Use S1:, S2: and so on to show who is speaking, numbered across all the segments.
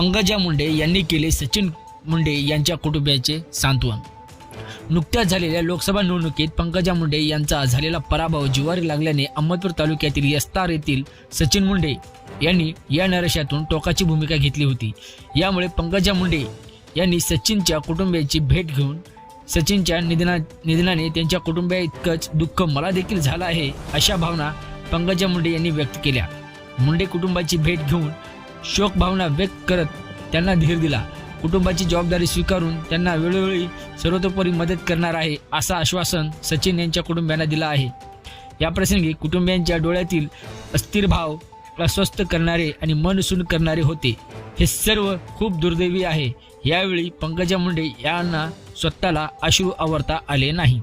S1: पंकजा मुंडे यांनी केले सचिन मुंडे यांच्या कुटुंबियाचे सांत्वन. नुकत्याच झालेल्या लोकसभा निवडणुकीत पंकजा मुंडे यांचा झालेला पराभव जिवारी लागल्याने अहमदपूर तालुक्यातील यस्तार येथील सचिन मुंडे यांनी या नरेशातून टोकाची भूमिका घेतली होती. यामुळे पंकजा मुंडे यांनी सचिनच्या कुटुंबियाची भेट घेऊन सचिनच्या निधना निधनाने त्यांच्या कुटुंबिया इतकंच दुःख मला देखील झालं आहे अशा भावना पंकजा मुंडे यांनी व्यक्त केल्या. मुंडे कुटुंबाची भेट घेऊन शोक भावना व्यक्त करत त्यांना धीर दिला. कुटुंबाची जबाबदारी स्वीकारून त्यांना वेळोवेळी सर्वतोपरी मदत करणार आहे असं आश्वासन सचिन यांच्या कुटुंबियांना दिलं आहे. याप्रसंगी कुटुंबियांच्या डोळ्यातील अस्थिर भाव अस्वस्थ करणारे आणि मन सुन करणारे होते. हे सर्व खूप दुर्दैवी आहे. यावेळी पंकजा मुंडे यांना स्वतःला अश्रू आवरता आले नाही.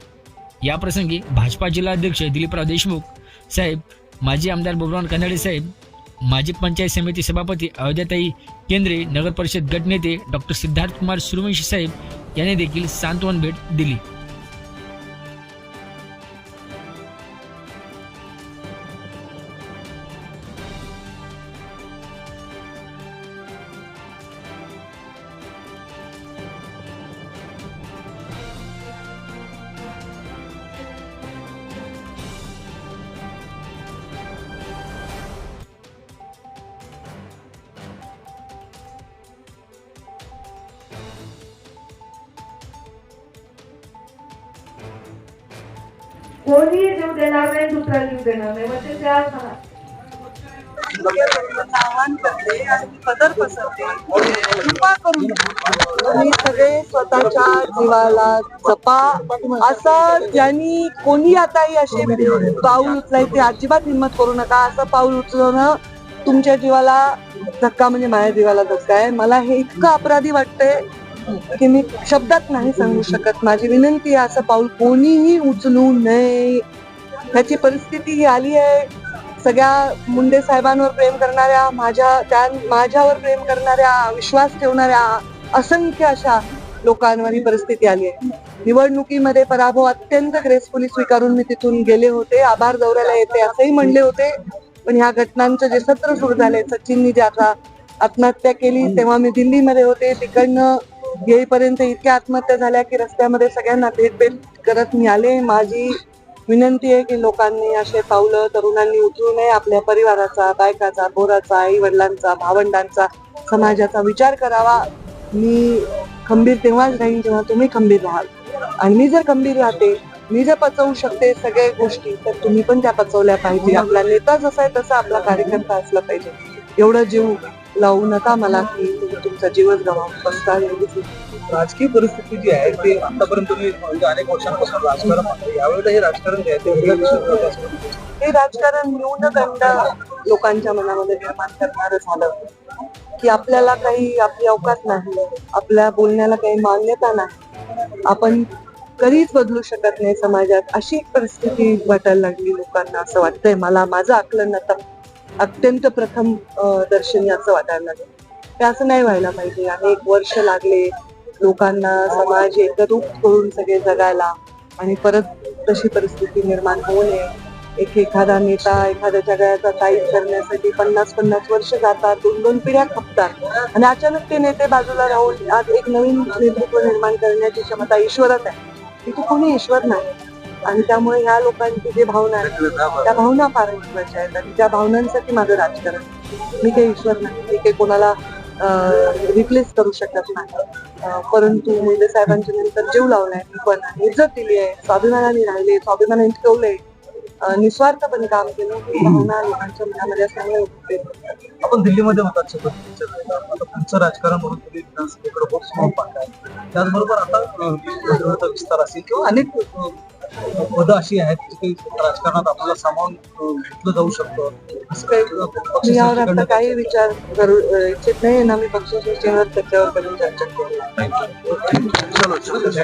S1: याप्रसंगी भाजपा जिल्हाध्यक्ष दिलीपराव देशमुख साहेब माजी आमदार बबुरान कन्नडे साहेब माजी पंचायत समिती सभापती अयोध्याताई केंद्रे नगर परिषद गटनेते डॉक्टर सिद्धार्थ कुमार सूर्यवंशी साहेब यांनी देखील सांत्वन भेट दिली.
S2: कोणी जीव देणार नाही दुसरा जीव देणार नाही. म्हणजे ते त्या सांगा
S3: करते आणि पदर पसरते. कृपा करून तुम्ही सगळे स्वतःच्या जीवाला जपा. असं ज्यांनी कोणी आताही असे पाऊल उचलाय ते अजिबात हिंमत करू नका. असं पाऊल उचलवणं तुमच्या जीवाला धक्का म्हणजे माझ्या जीवाला धक्का आहे. मला हे इतकं अपराधी वाटतंय. की मी शब्दात नाही सांगू शकत. माझी विनंती आहे असं पाऊल कोणीही उचलू नये. ह्याची परिस्थिती ही आली आहे. सगळ्या मुंडे साहेबांवर प्रेम करणाऱ्या माझ्या त्या माझ्यावर प्रेम करणाऱ्या विश्वास ठेवणाऱ्या असंख्य अशा लोकांवर ही परिस्थिती आली आहे. निवडणुकीमध्ये पराभव अत्यंत ग्रेसफुली स्वीकारून मी तिथून गेले होते. आभार दौऱ्याला येते असंही म्हणले होते. पण ह्या घटनांचं जे सत्र सुरू झाले सचिननी जे आता आत्महत्या केली तेव्हा मी दिल्लीमध्ये होते. तिकडनं येईपर्यंत इतक्या आत्महत्या झाल्या की रस्त्यामध्ये सगळ्यांना भेट भेट करत मी आले माझी विनंती आहे की लोकांनी असे पावलं तरुणांनी उचलू नये. आपल्या परिवाराचा बायकाचा पोराचा आई वडिलांचा भावंडांचा समाजाचा विचार करावा. मी खंबीर तेव्हाच राहीन जेव्हा तुम्ही खंबीर राहाल. आणि मी जर खंबीर राहते मी जर पचवू शकते सगळ्या गोष्टी तर तुम्ही पण त्या पचवल्या पाहिजे. आपला नेता जसा आहे तसा आपला कार्यकर्ता असला पाहिजे. एवढं जीव लावू नका मला की तुम्ही तुमचा जीवच गमावून बसता. एवढीच
S4: राजकीय परिस्थिती जी आहे ते आतापर्यंत तुम्ही म्हणजे अनेक वर्षांपासून राजकारण यावेळेला हे राजकारण जे आहे ते वेगळ्या.
S3: हे राजकारण न्यूनगंड लोकांच्या मनामध्ये निर्माण करणारं झालं. की आपल्याला काही आपली अवकाश नाही आपल्या बोलण्याला काही मान्यता नाही. आपण कधीच बदलू शकत नाही समाजात. अशी एक परिस्थिती वाटायला लागली लोकांना असं वाटतंय. मला माझं आकलन आता अत्यंत प्रथम दर्शनी असं वाटायला लागलं. ते असं नाही व्हायला पाहिजे. अनेक वर्ष लागले लोकांना समाज एकरूप करून सगळे जगायला आणि परत तशी परिस्थिती निर्माण होऊ नये. एक एखादा नेता एखाद्याच्या गळ्याचा ताईत करण्यासाठी पन्नास पन्नास वर्ष जातात दोन दोन पिढ्या खपतात. आणि अचानक ते नेते बाजूला राहून आज एक नवीन नेतृत्व निर्माण करण्याची क्षमता ईश्वरात आहे. तिथे कोणी ईश्वर नाही. आणि त्यामुळे ह्या लोकांची जी भावना आहे त्या भावना फार महत्त्वाच्या आहेत. आणि त्या भावनांसाठी माझं राजकारण मी काही ईश्वर नाही. मी काही कोणाला रिप्लेस करू शकत नाही. परंतु मुंडे साहेबांच्या नंतर जीव लावलाय मी पण. इज्जत दिली आहे. स्वाभिमानाने राहिले. स्वाभिमानाने ठेवले निस्वार्थपणे काम केलं. भावना लोकांच्या मनामध्ये असल्यामुळे.
S4: आपण दिल्लीमध्ये होतात पुढचं राजकारण म्हणून तुम्ही विधानसभेकडे त्याचबरोबर आता विस्तार असेल किंवा अनेक पदं अशी आहेत जिथे राजकारणात आपल्याला सामावून घेतलं जाऊ शकतं. असं काही
S3: यावर आता काही विचार करू इच्छित नाही ना मी पक्षसृष्टीवर त्याच्यावर कधी चर्चा केली नाही.
S4: चलो, चलो.